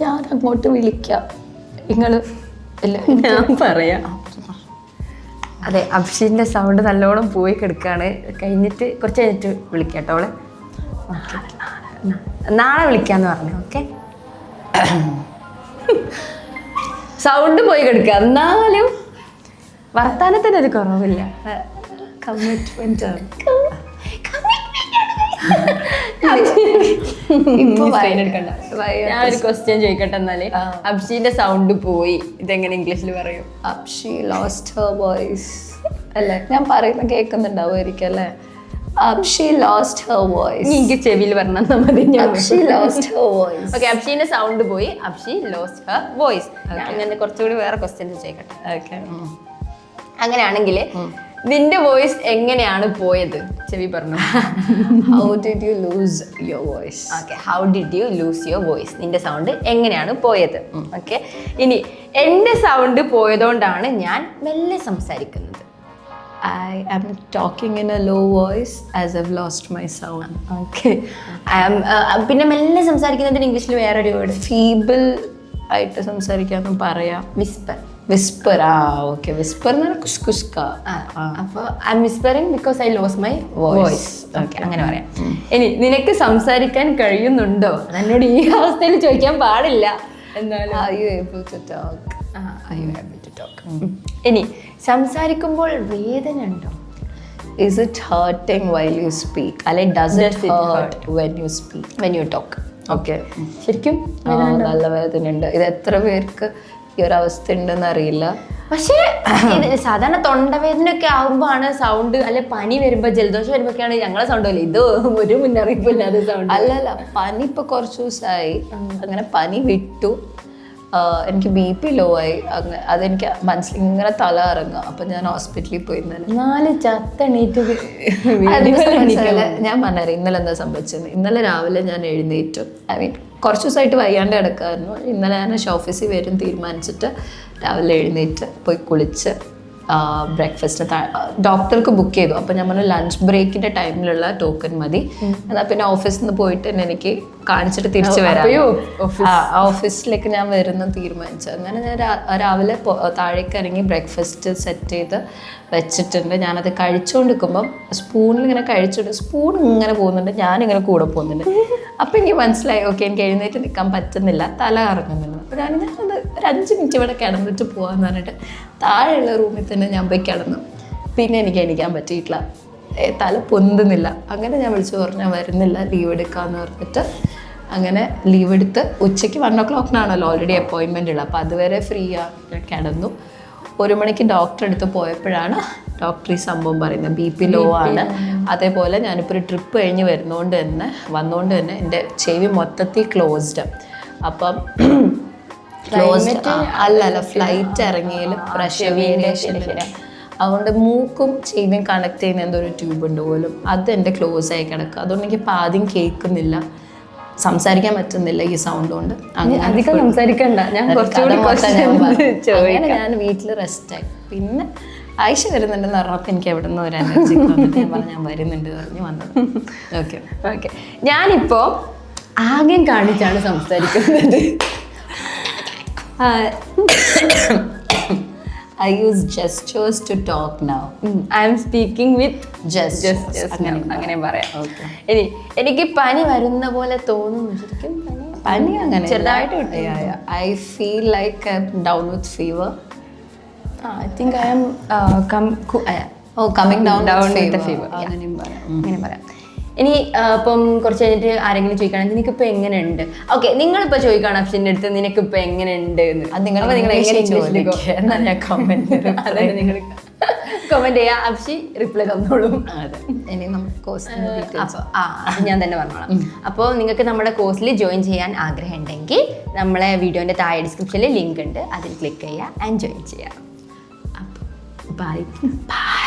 ഞാൻ അങ്ങോട്ട് വിളിക്കാം. നിങ്ങൾ ഇല്ല. ഞാൻ പറയാം. അതെ അഭിഷേകിന്റെ സൗണ്ട് നല്ലോണം പോയി കിടക്കാണ്. കഴിഞ്ഞിട്ട് കുറച്ച് കഴിഞ്ഞിട്ട് വിളിക്കാം കേട്ടോ അവളെ. നാളെ വിളിക്കാന്ന് പറഞ്ഞു ഓക്കെ? സൗണ്ട് പോയി കിടക്കുക. എന്നാലും വർത്താനത്തിന് ഒരു കുറവില്ല. കമ്മിറ്റ്മെന്റ് ആണ്. ഞാൻ ഒരു ക്വസ്റ്റ്യൻ ചോദിക്കട്ടെ എന്നാൽ? ആ. അഭിഷേകിന്റെ സൗണ്ട് പോയി. ഇതെങ്ങനെ ഇംഗ്ലീഷിൽ പറയും? ഷീ ലോസ്റ്റ് ഹർ വോയിസ് അല്ലേ? ഞാൻ പറയുന്ന കേൾക്കുന്നുണ്ടാവുമായിരിക്കും അല്ലേ? ഷീ ലോസ്റ്റ് ഹർ വോയിസ് എനിക്ക് ചെവിയിൽ പറഞ്ഞാൽ മതി ഞാൻ she lost her voice okay അബ്ഷീന്റെ sound പോയി. അബ്ഷി ലോസ്റ്റ് ഹർ വോയിസ് അങ്ങനെ കുറച്ചുകൂടി വേറെ ക്വസ്റ്റ്യൻസ് ചോദിക്കട്ടെ ഓക്കെ അങ്ങനെയാണെങ്കിൽ നിന്റെ വോയിസ് എങ്ങനെയാണ് പോയത്? ചെവി പറഞ്ഞു. How did you lose your voice okay how did you lose your voice നിന്റെ സൗണ്ട് എങ്ങനെയാണ് പോയത്? ഓക്കെ ഇനി എന്റെ സൗണ്ട് പോയതുകൊണ്ടാണ് ഞാൻ മെല്ലെ സംസാരിക്കുന്നത്. I am talking in a low voice as I've lost my sound. Okay പിന്നെ മെല്ലെ സംസാരിക്കുന്നതിന് ഇംഗ്ലീഷിൽ വേറൊരു വേർഡ് ഫീബിൾ ആയിട്ട് സംസാരിക്കാമെന്ന് പറയാം. വിസ്പർ വിസ്പർ ആ ഓക്കെ വിസ്പർ എന്ന് പറഞ്ഞാൽ കുഷ് കുഷ്ക അപ്പോൾ I'm whispering because I lose my Voice. Voice okay അങ്ങനെ പറയാം. ഇനി നിനക്ക് സംസാരിക്കാൻ കഴിയുന്നുണ്ടോ? എന്നോട് ഈ അവസ്ഥയിൽ ചോദിക്കാൻ പാടില്ല? ഇനി സംസാരിക്കുമ്പോൾ വേദന ഉണ്ടോ? Is it hurting while you speak അല്ലെ does it hurt when hurt when you speak? When you talk Okay. ശരിക്കും നല്ല വേദനയുണ്ട്. ഇത് എത്ര പേർക്ക് ഈ ഒരു അവസ്ഥ ഉണ്ടെന്ന് അറിയില്ല പക്ഷേ ഇത് സാധാരണ തൊണ്ടവേദന ഒക്കെ ആകുമ്പോഴാണ് സൗണ്ട് അല്ലെ പനി വരുമ്പോ ജലദോഷം വരുമ്പോഴൊക്കെയാണ് ഞങ്ങളെ സൗണ്ട് അല്ലേ? ഇത് ഒരു മുന്നറിയിപ്പില്ലാതെ സൗണ്ട് അല്ലല്ല പനി ഇപ്പൊ കുറച്ച് ദിവസമായി അങ്ങനെ പനി വിട്ടു. എനിക്ക് ബി പി ലോ ആയി. അങ്ങനെ അതെനിക്ക് മനസ്സിൽ ഇങ്ങനെ തല ഇറങ്ങുക അപ്പൊ ഞാൻ ഹോസ്പിറ്റലിൽ പോയി നാല് ചത്തണീറ്റ്. ഞാൻ മനറി ഇന്നലെ എന്താ സംഭവിച്ചത് ഇന്നലെ രാവിലെ ഞാൻ എഴുന്നേറ്റു. ഐ മീൻ കുറച്ച് ദിവസമായിട്ട് വയ്യാണ്ട് കിടക്കായിരുന്നു. ഇന്നലെ ഞാൻ ഓഫീസിൽ വരും തീരുമാനിച്ചിട്ട് രാവിലെ എഴുന്നേറ്റ് പോയി കുളിച്ച് ബ്രേക്ക്ഫാസ്റ്റ് ഡോക്ടർക്ക് ബുക്ക് ചെയ്തു. അപ്പോൾ ഞാൻ പറഞ്ഞു ലഞ്ച് ബ്രേക്കിന്റെ ടൈമിലുള്ള ടോക്കൺ മതി. എന്നാൽ പിന്നെ ഓഫീസിൽ നിന്ന് പോയിട്ട് തന്നെ എനിക്ക് കാണിച്ചിട്ട് തിരിച്ചു വരാം. ഓഫീസിലേക്ക് ഞാൻ വരുന്ന തീരുമാനിച്ചു. അങ്ങനെ ഞാൻ രാവിലെ താഴേക്ക് ഇറങ്ങി ബ്രേക്ക്ഫാസ്റ്റ് സെറ്റ് ചെയ്ത് വെച്ചിട്ടുണ്ട്. ഞാനത് കഴിച്ചുകൊണ്ടിരിക്കുമ്പം സ്പൂണിൽ ഇങ്ങനെ കഴിച്ചിട്ട് സ്പൂൺ ഇങ്ങനെ പോകുന്നുണ്ട്. ഞാനിങ്ങനെ കൂടെ പോകുന്നുണ്ട്. അപ്പം എനിക്ക് മനസ്സിലായി ഓക്കെ എനിക്ക് എഴുന്നേറ്റ് നിൽക്കാൻ പറ്റുന്നില്ല. തല കറങ്ങുന്നില്ല. അപ്പോൾ ഞാൻ ഞാനത് ഒരു അഞ്ച് മിനിറ്റ് ഇവിടെ കിടന്നിട്ട് പോകാമെന്ന് പറഞ്ഞിട്ട് താഴെയുള്ള റൂമിൽ തന്നെ ഞാൻ പോയി കിടന്നു. പിന്നെ എനിക്ക് എണീക്കാൻ പറ്റിയിട്ടില്ല. തല പൊന്തുന്നില്ല. അങ്ങനെ ഞാൻ വിളിച്ചു പറഞ്ഞാൽ വരുന്നില്ല ലീവ് എടുക്കാമെന്ന് പറഞ്ഞിട്ട്. അങ്ങനെ ലീവ് എടുത്ത് ഉച്ചയ്ക്ക് വൺ ഓ ക്ലോക്കിനാണല്ലോ ഓൾറെഡി അപ്പോയിൻമെന്റ് ഉള്ളത്. അപ്പോൾ അതുവരെ ഫ്രീ ആ കിടന്നു. ഒരു മണിക്ക് ഡോക്ടറെ അടുത്ത് പോയപ്പോഴാണ് ഡോക്ടർ ഈ സംഭവം പറയുന്നത്. ബി പി ലോ ആണ്. അതേപോലെ ഞാനിപ്പോൾ ഒരു ട്രിപ്പ് കഴിഞ്ഞ് വരുന്നതുകൊണ്ട് തന്നെ വന്നുകൊണ്ട് തന്നെ എന്റെ ചെവി മൊത്തത്തിൽ ക്ലോസ്ഡ് അപ്പം ക്ലോസ്ഡ് അല്ല അല്ല ഫ്ലൈറ്റ് ഇറങ്ങിയതിൽ പ്രഷർ വേരിയേഷൻ അതുകൊണ്ട് മൂക്കും ചെവിയും കണക്ട് ചെയ്യുന്ന എന്തോ ഒരു ട്യൂബ് ഉണ്ട് പോലും. അത് എന്റെ ക്ലോസ് ആയി കിടക്കുക. അതുകൊണ്ട് എനിക്ക് പാദ്യം കേൾക്കുന്നില്ല. സംസാരിക്കാൻ പറ്റുന്നില്ല ഈ സൗണ്ട് കൊണ്ട്. അങ്ങനെ ഞാൻ വീട്ടിൽ റെസ്റ്റ് ആയി. പിന്നെ ആയിഷ വരുന്നുണ്ടെന്ന് പറഞ്ഞപ്പോൾ എനിക്ക് എവിടെ നിന്ന് ഒരു എനർജി വന്നിട്ട് ഞാൻ പറഞ്ഞു ഞാൻ വരുന്നുണ്ട് പറഞ്ഞു വന്നത്. ഓക്കെ ഓക്കെ ഞാനിപ്പോൾ ആകെ കാണിച്ചാണ് സംസാരിക്കുന്നത്. I use gestures to talk now I'm speaking with just അങ്ങനെ അങ്ങനെ പറയാം. ഇനി എനിക്ക് പനി വരുന്ന പോലെ തോന്നുന്നു. ശരിക്കും പനി പനി അങ്ങനെ ചെറുതായിട്ട് I feel like down with fever I think I'm uh coming down Down down with fever പറയാം. അങ്ങനെ പറയാം. ഇനി ഇപ്പം കുറച്ച് കഴിഞ്ഞിട്ട് ആരെങ്കിലും ചോദിക്കുകയാണെങ്കിൽ നിനക്കിപ്പോൾ എങ്ങനെയുണ്ട്? ഓക്കെ നിങ്ങളിപ്പോൾ ചോദിക്കുകയാണ് അപ്ഷന്റെ അടുത്ത് നിനക്കിപ്പോൾ എങ്ങനെയുണ്ട് എന്ന്. അത് നിങ്ങൾ നിങ്ങൾ എങ്ങനെ ചോദിക്കുക. എന്നാൽ ഞാൻ comment അതായത് അതെ നിങ്ങൾ കമന്റ് ചെയ്യുക അപ്ഷി റിപ്ലൈ തന്നോളൂ. അതെ. ഇനി നമുക്ക് കോഴ്സിന്റെ ഡീറ്റെയിൽസ് അപ്പോൾ ആ. അത് ഞാൻ തന്നെ പറഞ്ഞോളാം. അപ്പോൾ നിങ്ങൾക്ക് നമ്മുടെ കോഴ്സിൽ ജോയിൻ ചെയ്യാൻ ആഗ്രഹം ഉണ്ടെങ്കിൽ നമ്മളെ വീഡിയോന്റെ താഴെ ഡിസ്ക്രിപ്ഷനിൽ ലിങ്ക് ഉണ്ട്. അതിൽ ക്ലിക്ക് ചെയ്യുക ആൻഡ് ജോയിൻ ചെയ്യുക. Bye bye